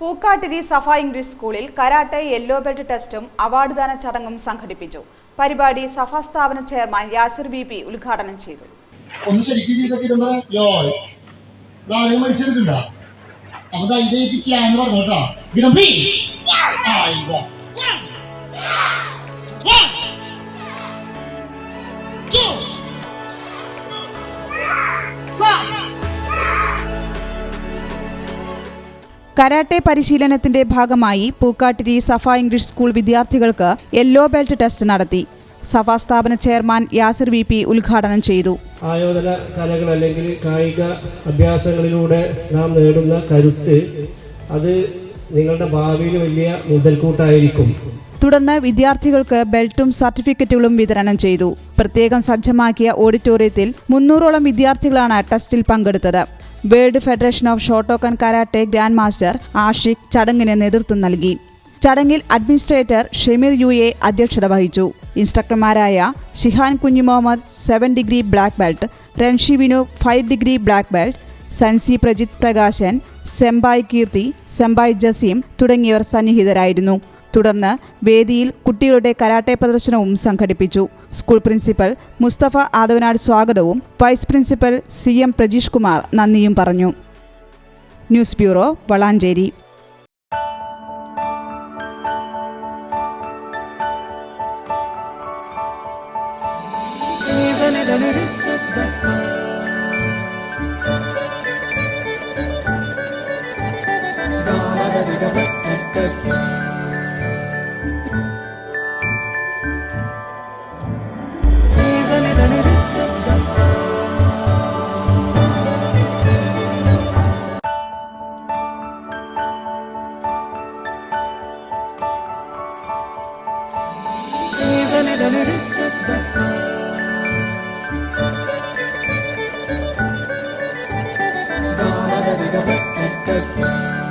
Pookkattiri Safa English സ്കൂളിൽ karate yellow belt ടെസ്റ്റും award ദാന ചടങ്ങും സംഘടിപ്പിച്ചു. പരിപാടി സഫ സ്ഥാപന ചെയർമാൻ യാസിർ ബി പി ഉദ്ഘാടനം ചെയ്തു. ഒന്ന് കരാട്ടെ പരിശീലനത്തിന്റെ ഭാഗമായി പൂക്കാട്ടിരി സഫ ഇംഗ്ലീഷ് സ്കൂൾ വിദ്യാർത്ഥികൾക്ക് യെല്ലോ ബെൽറ്റ് ടെസ്റ്റ് നടത്തി. സഫ സ്ഥാപന ചെയർമാൻ യാസിർ വി പി ഉദ്ഘാടനം ചെയ്തു. ആയോധന കലകൾ അല്ലെങ്കിൽ കായിക അഭ്യാസങ്ങളിലൂടെ നാം നേടുന്ന കരുത്ത് അത് നിങ്ങളുടെ ഭാവിയിൽ വലിയ മുതൽക്കൂട്ടായിരിക്കും. തുടർന്ന് വിദ്യാർത്ഥികൾക്ക് ബെൽറ്റും സർട്ടിഫിക്കറ്റുകളും വിതരണം ചെയ്തു. പ്രത്യേകം സജ്ജമാക്കിയ ഓഡിറ്റോറിയത്തിൽ മുന്നൂറോളം വിദ്യാർത്ഥികളാണ് ടെസ്റ്റിൽ പങ്കെടുത്തത്. World federation of Shotokan karate grand master Ashiq ചടങ്ങിന് നേതൃത്വം നൽകി. ചടങ്ങിൽ അഡ്മിനിസ്ട്രേറ്റർ ഷെമീർ യു എ അധ്യക്ഷത വഹിച്ചു. ഇൻസ്ട്രക്ടർമാരായ shihan Kunju Muhammad seven degree black belt renshi Vinu five degree black belt sensei Prajith Prakashan senpai Keerthi senpai Jaseem തുടങ്ങിയവർ സന്നിഹിതരായിരുന്നു. തുടർന്ന് വേദിയിൽ കുട്ടികളുടെ കരാട്ടെ പ്രദർശനവും സംഘടിപ്പിച്ചു. സ്കൂൾ പ്രിൻസിപ്പൽ മുസ്തഫ ആദവനാട് സ്വാഗതവും vice principal C M Prajeesh Kumar നന്ദിയും പറഞ്ഞു. News bureau Valanchery. قادر تصدق Da da da